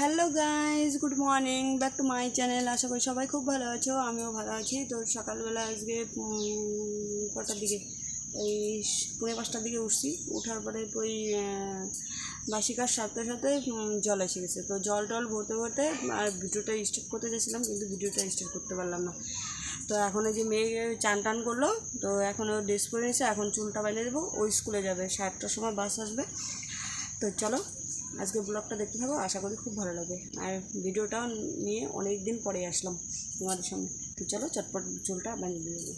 Hello guys good morning back to my channel আশা করি সবাই খুব ভালো আছো আমিও ভালো আছি। তো সকালবেলা আজকে কটার দিকে? ওই পৌনে পাঁচটার দিকে উঠছি। উঠার পরে ওই আহ, বাসি কাজ সাথে সাথে জল এসে গেছে। তো জল টল ভরতে ভরতে আর ভিডিওটা স্টার্ট করতে গেছিলাম কিন্তু ভিডিওটা স্টার্ট করতে পারলাম না। তো এখন এই যে মেয়ে চান টান করল তো এখন ও ড্রেস পরে নিয়েছে এখন চুলটা বাইরে দেবো। ওই স্কুলে যাবে সাতটার সময় বাস আসবে। তো চলো আজকে ব্লগটা দেখতে থাকো, আশা করি খুব ভালো লাগবে। আর ভিডিওটা নিয়ে অনেক দিন পরে আসলাম তোমাদের সামনে। তো চলো চটপট চুলটা বানিয়ে দিয়ে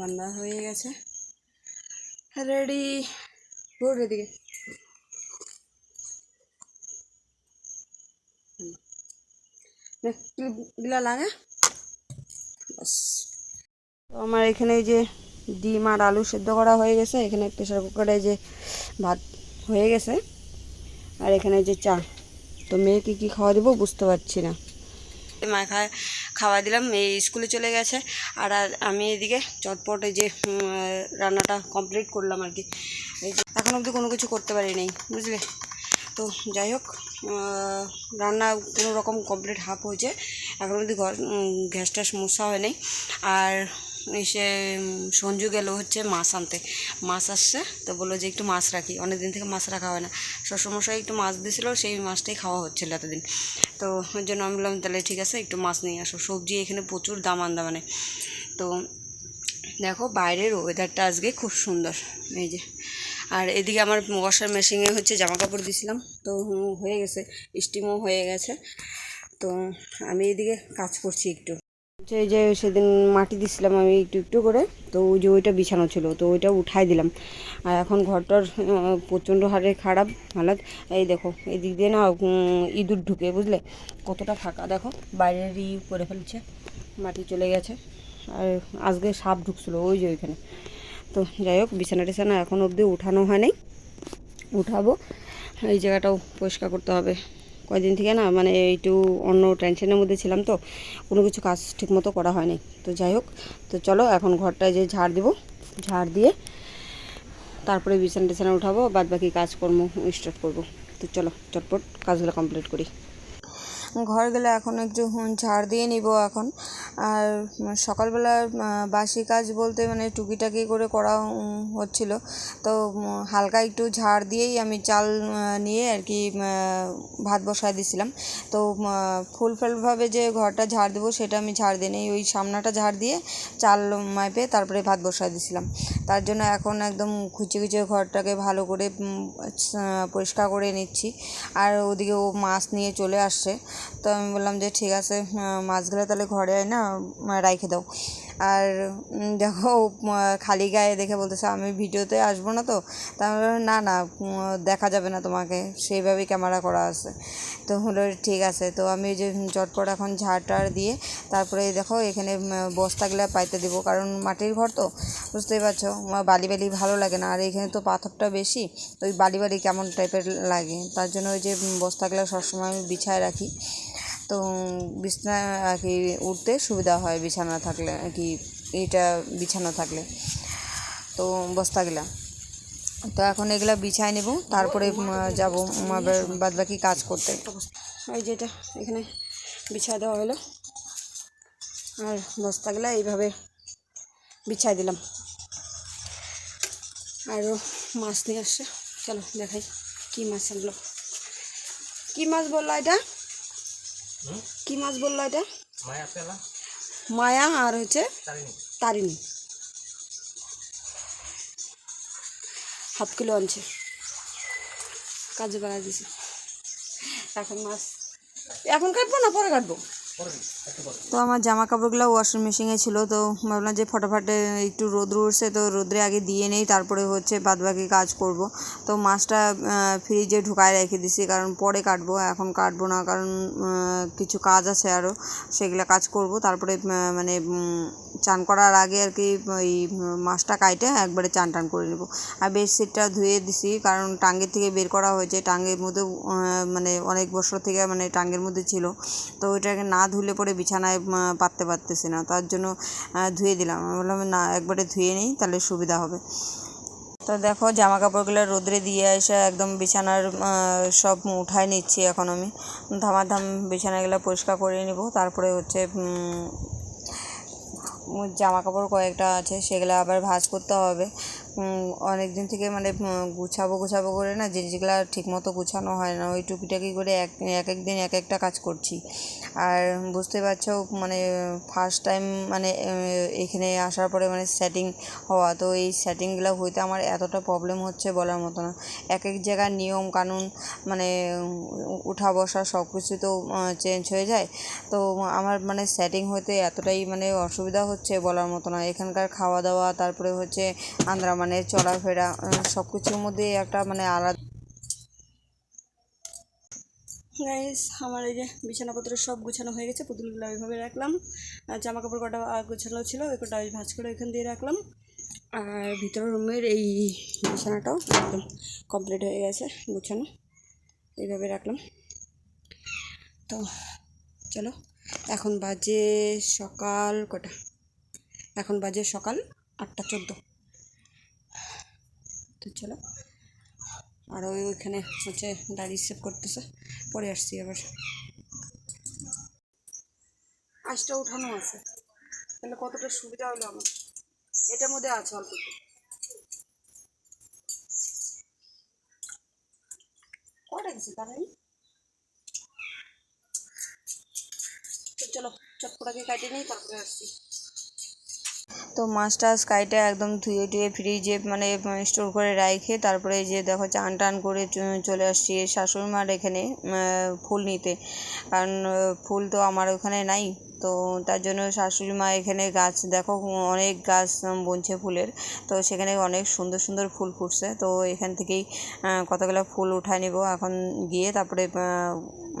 বান্ধা হয়ে গেছে। রেডি ভোর এদিকে। লাগে তো আমার এখানে যে ডিম আর আলু সেদ্ধ করা হয়ে গেছে। এখানে প্রেশার কুকারে যে ভাত হয়ে গেছে। আর এখানে যে চা। তো মেয়েকে কি খাওয়া দেবো বুঝতে পারছি না। মা খায় খাওয়া দিলাম, এই স্কুলে চলে গেছে। আর আমি এদিকে চটপটে যে রান্নাটা কমপ্লিট করলাম আর কি। এই এখন অবধি কোনো কিছু করতে পারি নাই, বুঝলে? তো যাই হোক রান্না কোনো রকম কমপ্লিট হাফ হয়েছে। এখন অবধি ঘর গ্যাস ট্যাস মশা হয় নাই। আর সে উম, সঞ্জু গেল হচ্ছে মাছ আনতে। মাছ আসছে তো বলল যে একটু মাছ রাখি। অনেক দিন থেকে মাছ রাখা হয় না। শ্বশুরমশাই একটু মাছ দিয়েছিলো সেই মাছটাই খাওয়া হচ্ছিল এতদিন। তো ওই জন্য আমি বললাম তাহলে ঠিক আছে একটু মাছ নিয়ে আসো। সবজি এখানে প্রচুর দাম আন্দামানে তো দেখো বাইরের ওয়েদারটা আজকে খুব সুন্দর। এই যে। আর এদিকে আমার ওয়াশার মেশিনে হচ্ছে জামা কাপড় দিয়েছিলাম তো হয়ে গেছে স্টিমও হয়ে গেছে। তো আমি এদিকে কাজ করছি একটু। হচ্ছে এই যে সেদিন মাটি দিছিলাম আমি একটু একটু করে, তো ওই যে ওইটা বিছানো ছিল, তো ওইটা উঠাই দিলাম। আর এখন ঘরটার প্রচণ্ড হারে খারাপ হালাত। এই দেখো, এই দিক দিয়ে না ইঁদুর ঢুকে, বুঝলে? কতটা ফাঁকা, দেখো, বাইরের ই করে ফেলছে, মাটি চলে গেছে। আর আজকে সাপ ঢুকছিল, ওই যে ওইখানে। তো যাই হোক, বিছানা টিছানা এখন অবধি উঠানো হয় নাই উঠাবো, এই জায়গাটাও পরিষ্কার করতে হবে। কয়দিন থেকে না মানে একটু অন্য টেনশনের মধ্যে ছিলাম তো, কোনো কিছু কাজ ঠিকমতো করা হয়নি। তো যাই হোক, তো চলো এখন ঘরটায় যে ঝাড় দিব, ঝাড় দিয়ে তারপরে বিছানা টিছানা উঠাবো বাদ বাকি কাজকর্ম স্টার্ট করব। তো চলো, চটপট কাজগুলো কমপ্লিট করি। ঘর গেলে এখন একটু ঝাড় দিয়ে নিব এখন। আর সকালবেলা বাসি কাজ বলতে মানে টুকিটাকি করে করা হচ্ছিল। তো হালকা একটু ঝাড় দিয়েই আমি চাল নিয়ে আর কি ভাত বসায় দিছিলাম। তো ফুল ফুলভাবে যে ঘরটা ঝাড় দেবো সেটা আমি ঝাড় দিই ওই সামনাটা ঝাড় দিয়ে চাল মাইপে তারপরে ভাত বসায় দিছিলাম। তার জন্য এখন একদম খুঁচে খুঁচে ঘরটাকে ভালো করে পরিষ্কার করে নিচ্ছি। আর ওদিকে ও মাছ নিয়ে চলে আসছে। তো আমি বললাম যে ঠিক আছে আহ, মাছগুলো তাহলে ঘরে আয় না রাইখে দাও। আর দেখো খালি গায়ে দেখে বলতেছে, আমি ভিডিওতে আসব না তো? তা আমি না না দেখা যাবে না তোমাকে, সেইভাবেই ক্যামেরা করা আছে। তো হলো ঠিক আছে। তো আমি যে চটপট এখন ঝাড় দিয়ে, তারপরে দেখো, এখানে বস্তাগুলো পাইতে দেবো, কারণ মাটির ঘর তো, বুঝতেই পারছ? বালি বালি ভালো লাগে না, আর এখানে তো পাথরটা বেশি ওই বালি বালি কেমন টাইপের লাগে? তার জন্য ওই যে বস্তাগুলো সবসময় আমি বিছায় রাখি। তো বিছানা আর কি উঠতে সুবিধা হয় বিছানা থাকলে, আর কি এটা বিছানো থাকলে। তো বস্তাগুলা তো এখন এগুলা বিছাই নেব, তারপরে যাব বাদ বাকি কাজ করতে। এই যেটা এখানে বিছাই দেওয়া হলো আর বস্তাগুলা এইভাবে বিছাই দিলাম। আরও মাছ নিয়ে আসছে। চলো দেখাই কি মাছ আনলো কি মাছ বলল এটা? কি মাছ বলল এটা? মায়া আর হচ্ছে তারিনি তারিণী। হাফ কিলো আনছে। কাজু বাড়া দিছি। এখন মাছ এখন কাটবো না? পরে কাটবো? তো আমার জামা কাপড়গুলো ওয়াশিং মেশিনে ছিল, তো ভাবলাম যে ফটাফটে একটু রোদ্র উঠছে, তো রোদ্রে আগে দিয়ে নেই, তারপরে হচ্ছে বাদবাকি কাজ করব। তো মাছটা ফ্রিজে ঢুকায় রেখে দিছি, কারণ পরে কাটবো, এখন কাটবো না, কারণ কিছু কাজ আছে আরও সেগুলো কাজ করব। তারপরে মানে চান করার আগে আর কি, ওই মাছটা কাইটে, একবারে চান টান করে নেব। আর বেডশিটটা ধুয়ে দিছি, কারণ টাঙ্গের থেকে বের করা হয়েছে, টাঙ্গের মধ্যে মানে অনেক বছর থেকে মানে টাঙ্গের মধ্যে ছিল। তো ওইটাকে না ধুলে পরে বিছানায় পাততে পারতেছি না। তার জন্য ধুয়ে দিলাম। আমি বললাম, না, একবারে ধুয়ে নিই, তাহলে সুবিধা হবে। তো দেখো জামা কাপড়গুলো রোদ্রে দিয়ে এসে একদম বিছানার সব উঠায় নিচ্ছি এখন আমি। ধামাধাম বিছানাগুলো পরিষ্কার করে নেব। তারপরে হচ্ছে জামা কাপড় কয়েকটা আছে, সেগুলো আবার ভাঁজ করতে হবে। অনেক দিন থেকে মানে গুছাবো গুছাবো করে না জিনিসগুলো ঠিকমতো গুছানো হয় না, ওই টুকিটাকি করে এক এক দিন এক একটা কাজ করছি। আর বুঝতে পারছ মানে ফার্স্ট টাইম মানে এখানে আসার পরে মানে সেটিং হওয়া, তো এই সেটিংগুলো হইতে আমার এতটা প্রবলেম হচ্ছে বলার মতো না। এক এক জায়গার নিয়ম কানুন মানে উঠা বসা সব কিছু তো চেঞ্জ হয়ে যায়। তো আমার মানে সেটিং হইতে এতটাই মানে অসুবিধা হচ্ছে বলার মতো না। এখানকার খাওয়া দাওয়া, তারপরে হচ্ছে আন্দ্রামানের চলাফেরা সব কিছুর মধ্যে একটা মানে আলাদা গাইস আমার এই যে বিছানাপত্র সব গুছানো হয়ে গেছে, পুতুলগুলো ওইভাবে রাখলাম। জামা কাপড় কটা গোছানো ছিল ওই কটা আমি ভাঁজ করে ওইখান দিয়ে রাখলাম। আর ভিতরের রুমের এই বিছানাটাও একদম কমপ্লিট হয়ে গেছে, গুছানো। এইভাবে রাখলাম। তো চলো, এখন বাজে সকাল কটা? এখন বাজে সকাল আটটা চোদ্দ। তো চলো। আর ওই ওইখানে হচ্ছে দাড়ি সেভ করতেছে। পরে আসছি আবার। আঁচটা উঠানো আছে। তাহলে কতটা সুবিধা হলো আমার? এটার মধ্যে আছে অল্প চলো, চটপটাকে কাটিয়ে নিই, তারপরে আসছি। তো মাছটা স্কাইটা একদম ধুয়ে টুয়ে ফ্রিজে মানে স্টোর করে রাখে তারপরে যে দেখো চান টান করে চলে আসছি শাশুড়ি মার এখানে ফুল নিতে। কারণ ফুল তো আমার ওখানে নাই। তো তার জন্য শাশুড়ি মা এখানে গাছ, দেখো, অনেক গাছ বুনছে ফুলের। তো সেখানে অনেক সুন্দর সুন্দর ফুল ফুটছে। তো এখান থেকেই কতগুলো ফুল উঠায় নিব। এখন গিয়ে তারপরে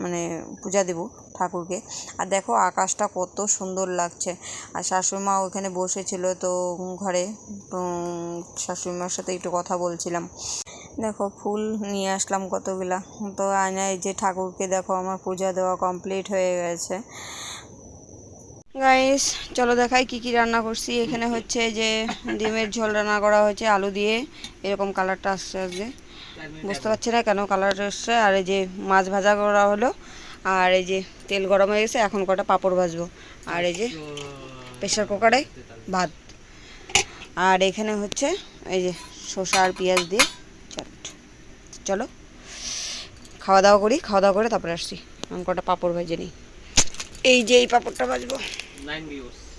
মানে পূজা দেব ঠাকুরকে। আর দেখো, আকাশটা কত সুন্দর লাগছে। আর শাশুড়ি মা ওখানে বসেছিল তো ঘরে। শাশুড়ি মার সাথে একটু কথা বলছিলাম। দেখো, ফুল নিয়ে আসলাম কতগুলা। তো আয়নায় এই যে ঠাকুরকে দেখো, আমার পূজা দেওয়া কমপ্লিট হয়ে গেছে। গাইস চলো দেখাই কি কি রান্না করছি। এখানে হচ্ছে যে ডিমের ঝোল রান্না করা হয়েছে, আলু দিয়ে। এরকম কালারটা আসছে আসছে বুঝতে পারছি না কেন কালার এসছে আর এই যে মাছ ভাজা করা হলো, আর এই যে তেল গরম হয়ে গেছে, এখন কটা পাঁপড় ভাজবো। আর এই যে প্রেশার কুকারে ভাত। আর এখানে হচ্ছে এই যে শসা আর পেঁয়াজ দিয়ে চলো। খাওয়া দাওয়া করি খাওয়া দাওয়া করে তারপরে আসছি। আমি কটা পাঁপড় ভেজে নিই। এই যে এই পাঁপড়টা ভাজবো।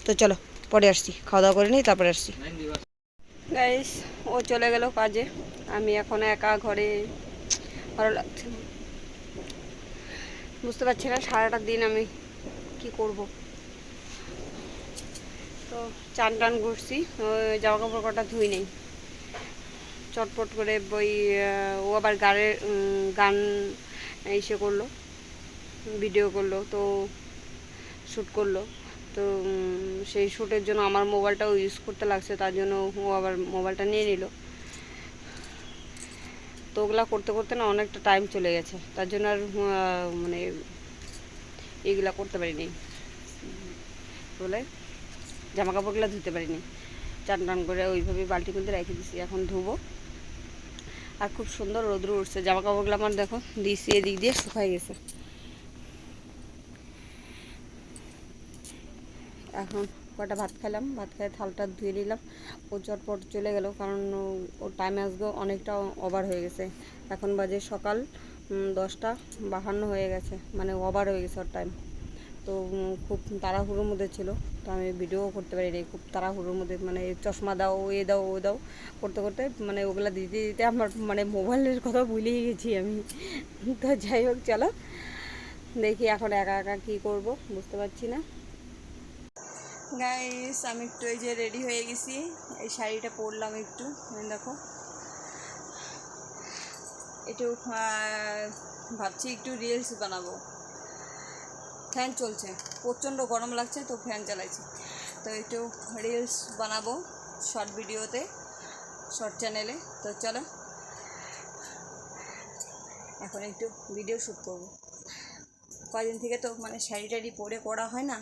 তো চলো পরে আসছি। খাওয়া দাওয়া করে নিই তারপরে আসছি। গাইস ও চলে গেল কাজে। আমি এখন একা ঘরে। ভালো লাগছে না। বুঝতে পারছি না সারাটা দিন আমি কি করব। তো চান টান করছি। জামা কাপড় কটা ধুই নেই। চটপট করে বই ও আবার গানের গান ইসে করল ভিডিও করল, তো শ্যুট করল। তো সেই শ্যুটের জন্য আমার মোবাইলটাও ইউজ করতে লাগছে, তার জন্য ও আবার মোবাইলটা নিয়ে নিল। তো ওগুলা করতে করতে না অনেকটা টাইম চলে গেছে, তার জন্য আর মানে এইগুলা করতে পারিনি। বলে জামা কাপড়গুলো ধুতে পারিনি। চান টান করে ওইভাবে বালতির মধ্যে রেখে দিছি, এখন ধুবো। আর খুব সুন্দর রোদ্র উঠছে। জামা কাপড়গুলো আমার দেখো দিছি এদিক দিয়ে শুকাই গেছে। এখন কটা ভাত খেলাম ভাত খেয়ে থালটা ধুয়ে নিলাম। ও চটপট চলে গেল, কারণ ও- টাইম আসবে অনেকটা ওভার হয়ে গেছে। এখন বাজে সকাল দশটা বাহান্ন হয়ে গেছে মানে ওভার হয়ে গেছে ওর টাইম তো খুব তাড়াহুড়োর মধ্যে ছিল। তো আমি ভিডিও করতে পারিনি। খুব তাড়াহুড়োর মধ্যে মানে চশমা দাও, এ দাও, ও দাও, করতে করতে মানে ওগুলো দিতে দিতে আমার মানে মোবাইলের কথা ভুলেই গেছি আমি। তো যাই হোক, চলো। দেখি এখন একা একা কী করব, বুঝতে পারছি না। গাইস আমি একটু এই যে রেডি হয়ে গেছি। এই শাড়িটা পরলাম একটু দেখো। একটু ভাবছি একটু রিলস বানাবো। ফ্যান চলছে। প্রচণ্ড গরম লাগছে, তো ফ্যান চালাইছি। তো একটু রিলস বানাবো শর্ট ভিডিওতে শর্ট চ্যানেলে তো চলো, এখন একটু ভিডিও শ্যুট করব। কদিন থেকে তো মানে শাড়ি টাড়ি পরে করা হয় না,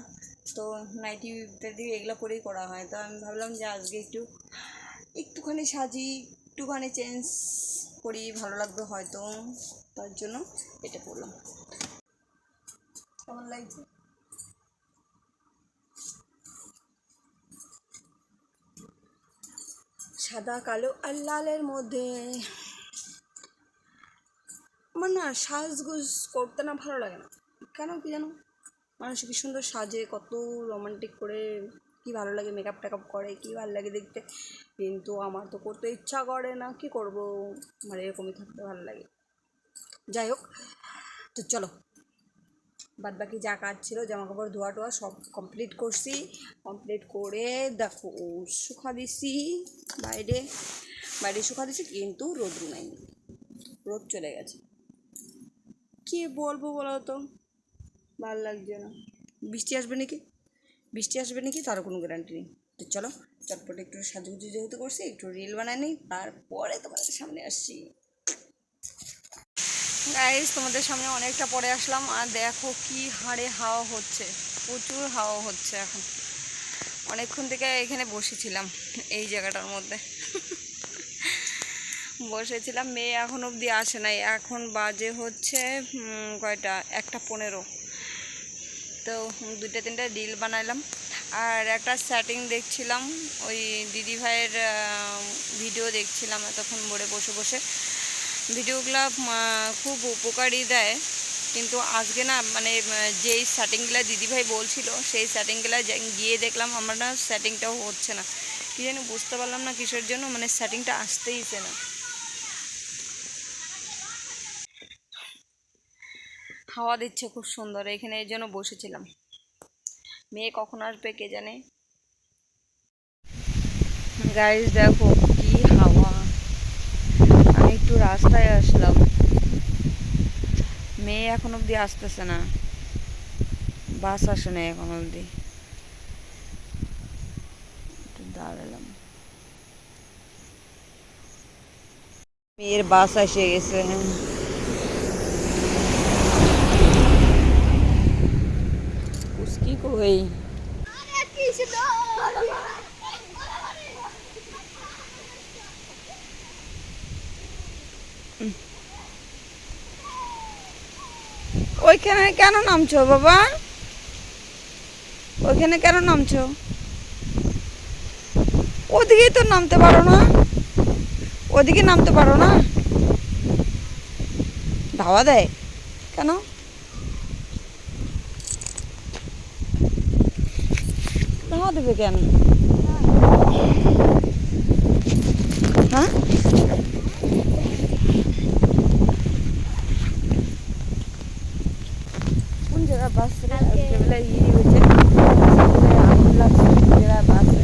তো নাইটি টাইটি এগুলো পরেই করা হয়। তো আমি ভাবলাম যে আজকে একটু, একটুখানি সাজি, একটুখানি চেঞ্জ করি, ভালো লাগবে হয়তো, তার জন্য এটা পরলাম কেমন লাগছে? সাদা, কালো আর লালের মধ্যে। আমার না সাজগুজ করতে না ভালো লাগে না। কেন কি জানো? মানুষ কি সুন্দর সাজে, কত রোমান্টিক করে কি ভালো লাগে মেকআপ টেকআপ করে, কি ভালো লাগে দেখতে। কিন্তু আমার তো করতে ইচ্ছা করে না, কি করব? আমার এরকমই থাকতে ভালো লাগে। যাই হোক, তো চলো। বাদ বাকি যা কাজ ছিল জামা কাপড় ধোয়া টোয়া সব কমপ্লিট করছি। কমপ্লিট করে দেখো শুকা দিছি বাইরে। বাইরে শুকা দিছি, কিন্তু রোদ্রু নাই রোদ চলে গেছে। কি বলব বলো তো? ভালো লাগছে না। বৃষ্টি আসবে নাকি? বৃষ্টি আসবে নাকি? তারও কোনো গ্যারান্টি নেই। তো চলো, চটপট একটু সাজুগুজু যেহেতু করছি, একটু রিল বানাই নিই, তারপরে তোমাদের সামনে আসছি। গাইজ তোমাদের সামনে অনেকটা পরে আসলাম আর দেখো কি হাড়ে হাওয়া হচ্ছে। প্রচুর হাওয়া হচ্ছে এখন। অনেকক্ষণ থেকে এখানে বসেছিলাম, এই জায়গাটার মধ্যে। বসেছিলাম, মেয়ে এখন অবধি আসে নাই। এখন বাজে হচ্ছে কয়টা? একটা পনেরো। তো দুইটা তিনটা রিল বানাইলাম। আর একটা স্যাটিং দেখছিলাম, ওই দিদি ভাইয়ের ভিডিও দেখছিলাম এতক্ষণ ভরে বসে বসে। ভিডিওগুলো খুব উপকারী দেয়। কিন্তু আজকে না মানে যেই সেটিংগুলো দিদিভাই বলছিল, সেই সেটিংগুলো গিয়ে দেখলাম, আমার না সেটিংটাও হচ্ছে না। কী জানি বুঝতে পারলাম না কিসের জন্য মানে সেটিংটা আসতেইছে না। হাওয়া দিচ্ছে খুব সুন্দর, এখানে এই জন্য বসেছিলাম। মেয়ে কখন আসবে কে জানে? গাইজ দেখো একটু রাস্তায় আসলাম মেয়ে এখন অবধি আসতেছে না বাস আসে না এখন অবধি একটু দাঁড়ালাম মেয়ের বাস এসে গেছে उसकी को ওইখানে কেন নামছো বাবা? ওইখানে কেন নামছো? ওদিকেই তো নামতে পারো না। ওদিকে নামতে পারো না। ধাওয়া দেয়। কেন? ধাওয়া দেবে কেন? হ্যাঁ কোন জায়গায় বাস রে কালকে- আজকে বেলা ই হয়েছে আগুন লাগছে কোন জায়গায় বাস রে?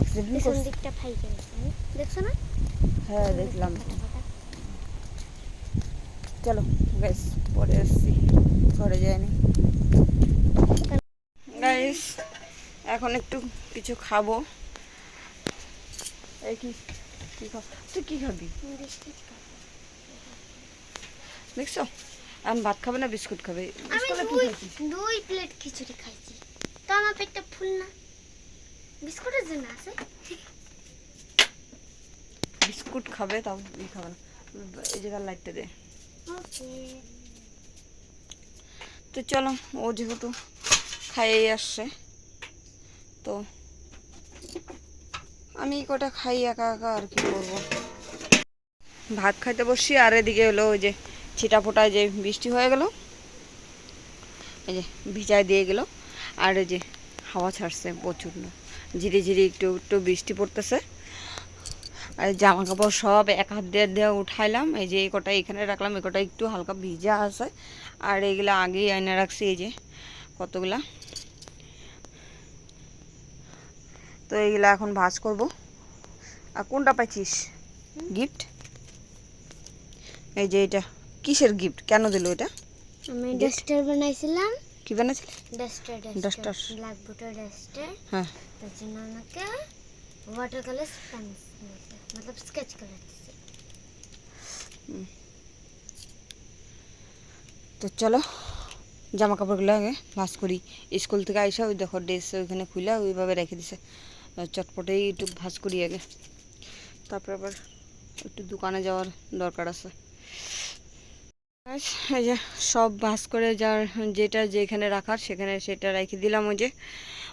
accident করছে? দেখছ না হ্যাঁ দেখলাম চলো গাইস পরে আসছি ঘরে যায়নি গাইস এখন একটু কিছু খাব। এই কি কি খাব তুই কি খাবি? দেখছ? আমি ভাত খাবে না বিস্কুট খাবে? দুই প্লেট খিচুড়ি খাইছি। তো আমার পেটটা ফুল না। বিস্কুটের জন্য আছে। বিস্কুট খাবে তাও ই খাবে না। এই জায়গার লাইটটা দে। তো চলো ও যেহেতু খাইয়েই আসছে তো আমি কটা খাই একা একা আর কি করব ভাত খাইতে বসছি, আর এদিকে হলো ওই যে ছিটা ফোটায় যে বৃষ্টি হয়ে গেল, এই যে ভিজায় দিয়ে গেল, আর এই যে হাওয়া ছাড়ছে প্রচণ্ড। ঝিরি ঝিরি একটু একটু বৃষ্টি পড়তেছে। আর জামা কাপড় সব এক হাত দিয়ে দিয়ে উঠাইলাম, এই যে এই কটা এখানে রাখলাম এই কটা একটু হালকা ভিজা আছে। আর এইগুলা আগেই আয়না রাখছি, এই যে কতগুলা তো এইগুলা এখন ভাজ করব। আর কোনটা পাইছিস? গিফট এই যে এটা কিসের গিফট কেন দিল এটা? আমি ডাস্টার বানাইছিলাম। কি বানাইছিলে? ডাস্টার ডাস্টার ব্ল্যাক বুটার ডাস্টার হ্যাঁ। তার জন্য আমাকে ওয়াটার কালার পেন্স মতলব স্কেচ কালার তো চলো জামা কাপড়গুলো আগে ভাস করি। স্কুল থেকে আইসা ওই দেখো ড্রেস ওইখানে খুলে ওইভাবে রেখে দিছে। চটপটেই একটু ভাজ করি আগে। তারপর আবার একটু দোকানে যাওয়ার দরকার আছে। এই যে সব ভাজ করে যার যেটা যেখানে রাখার সেখানে সেটা রেখে দিলাম ওই যে।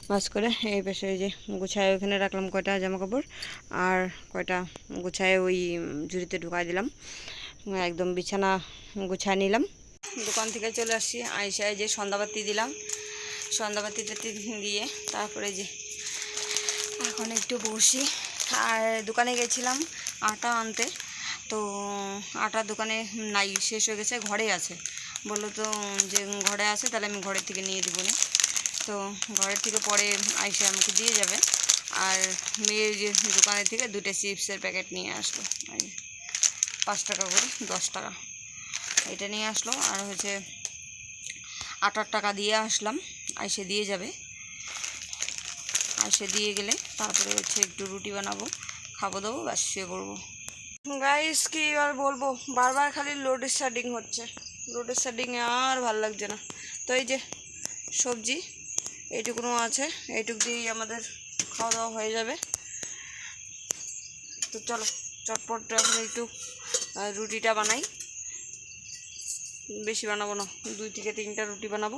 ভাজ করে এই পাশে ওই যে গুছায় ওখানে রাখলাম কয়টা জামা কাপড় আর কয়টা গুছায় ওই ঝুড়িতে ঢুকাই দিলাম। একদম বিছানা গুছায় নিলাম। দোকান থেকে চলে আসছি আইসায় যে সন্ধ্যাবাতি দিলাম। সন্ধ্যাবাতি দিয়ে তারপরে যে এখন একটু বসি। আর দোকানে গেছিলাম আটা আনতে। তো আটা দোকানে নাই, শেষ হয়ে গেছে, ঘরে আছে। বলল তো যে ঘরে আছে, তাহলে আমি ঘরের থেকে নিয়ে দেবো না। তো ঘরের থেকে পরে আইসে আমাকে দিয়ে যাবে। আর মেয়ের যে দোকানের থেকে দুটো চিপসের প্যাকেট নিয়ে আসলো পাঁচ টাকা করে, দশ টাকা। এটা নিয়ে আসলো। আর হচ্ছে আটার টাকা দিয়ে আসলাম। আইসে দিয়ে যাবে। আইসে দিয়ে গেলে তারপরে হচ্ছে একটু রুটি বানাবো, খাব, দাবো, ব্যাস, শুয়ে পড়ব। গাইস, কি আর বলব? বারবার খালি লোড স্টার্টিং হচ্ছে। লোড স্টার্টিং আর ভালো লাগছে না। তো এই যে সবজি এইটুকুনো আছে। এইটুক দিয়েই আমাদের খাওয়া দাওয়া হয়ে যাবে। তো চলো, চটপট এখন একটু রুটিটা বানাই। বেশি বানাবো না, দুই থেকে তিনটা রুটি বানাবো।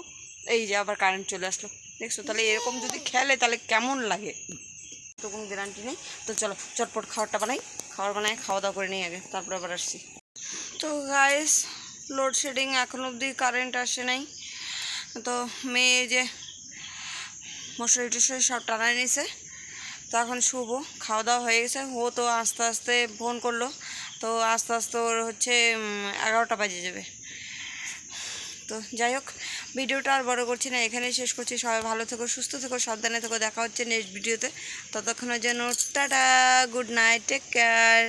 এই যে আবার কারেন্ট চলে আসলো। দেখছ, তাহলে এরকম যদি খেলে, তাহলে কেমন লাগে? তো কোনো গ্যারান্টি নেই। তো চলো, চটপট খাবারটা বানাই। খাবার বানাই খাওয়া দাওয়া করে নিই আগে, তারপর আবার আসছি। তো গাইস লোডশেডিং এখন অবধি কারেন্ট আসে নাই। তো মেয়ে যে মশারি টশারি সব টানায় নিছে। তো এখন শুভ খাওয়া দাওয়া হয়ে গেছে। ও তো আস্তে আস্তে ফোন করল। তো আস্তে আস্তে ওর হচ্ছে এগারোটা বাজে যাবে। তো যাই হোক ভিডিওটা আর বড় করছি না, এখানেই শেষ করছি। সবাই ভালো থেকো, সুস্থ থেকো, সাবধানে থেকো। দেখা হচ্ছে নেক্সট ভিডিওতে ততক্ষণের জন্য tata good night take care